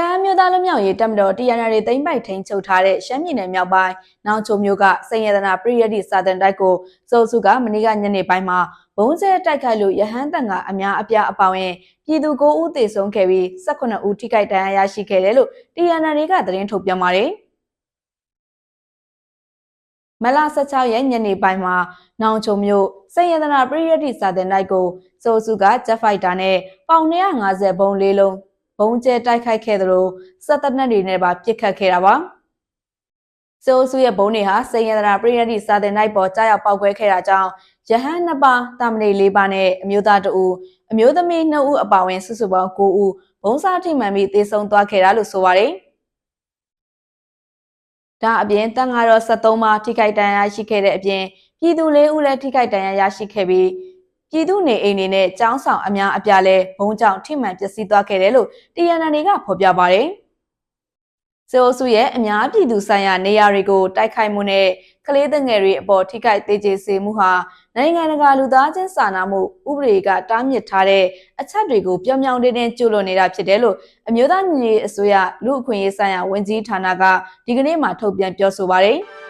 တအမ်းမျိုးသားလူမျိုးရေးတပ်မတော် TNR တွေသိမ်းပိုက်ထိန်းချုပ်ထားတဲ့ရှမ်းပြည်နယ်မြောက်ပိုင်းနောင်ချိုမျိုးကစိန်ရတနာပရိယတ်တိစာတန်တိုက်ကိုစိုးစုကမနေ့ကညနေပိုင်းမှာဘုံကျဲတိုက်ခိုက်လို့ရဟန်းတန်ကအများအပြားအပေါင်းရင်ပြည်သူ9ဦးသေဆုံးခဲ့ပြီး18ဦးထိခိုက်ဒဏ်ရာရရှိခဲ့တယ်လို့ TNR တွေကသတင်းထုတ်ပြန်ပါတယ်မလ16ရက်ညနေပိုင်းမှာနောင်ချုံမြို့စိန်ရတနာပရိယတ်တိစာတင်တိုက်ကိုစိုးစုကဂျက်ဖိုက်တာနဲ့ပေါင်250ဘုံလေးလုံး ဘုံကျဲတိုက်ခိုက်ခဲ့သလိုစက်တနက်တွေနဲ့ပါပစ်ခတ်ခဲ့တာပါစိုးစုရဲ့ဘုံတွေဟာစိန်ရတနာပရိယတ်တိစာတင်တိုက်ပေါ်ကြားရောက်ပောက်ကွဲခဲ့တာကြောင့်ရဟန်းနှစ်ပါးတာမဏေလေးပါးနဲ့အမျိုးသားတအူအမျိုးသမီးနှစ်ဦးအပါအဝင်စုစုပေါင်း9ဦးဘုံစားထိမှန်ပြီးသေဆုံးသွားခဲ့တာလို့ဆိုပါတယ်ဒါအပြင်တန်ဃာတော်73ပါးထိခိုက်ဒဏ်ရာရှိခဲ့တဲ့အပြင်ပြည်သူ၄ဦးလည်းထိခိုက်ဒဏ်ရာရရှိခဲ့ပြီး ပြည်သူနေအိမ်တွေနဲ့ကျောင်းဆောင်အများအပြားလဲဘုံကြောင့်ထိမှန်ပျက်စီးသွားခဲ့တယ်လို့ TNN တွေကဖော်ပြပါတယ်။စေအိုစုရဲ့အများပြည်သူဆိုင်ရာနေရာတွေကိုတိုက်ခိုက်မှုနဲ့ကလေးသငယ်တွေအပေါ်ထိခိုက်သေးကျေစေမှုဟာနိုင်ငံတကာလူသားချင်းစာနာမှုဥပဒေကတားမြစ်ထားတဲ့အချက်တွေကိုပြောင်ပြောင်တင်းတင်းကျူးလွန်နေတာဖြစ်တယ်လို့အမျိုးသားညီညွတ်ရေးအစိုးရလူ့အခွင့်အရေးဆိုင်ရာဝန်ကြီးဌာနကဒီကနေ့မှထုတ်ပြန်ပြောဆိုပါတယ်။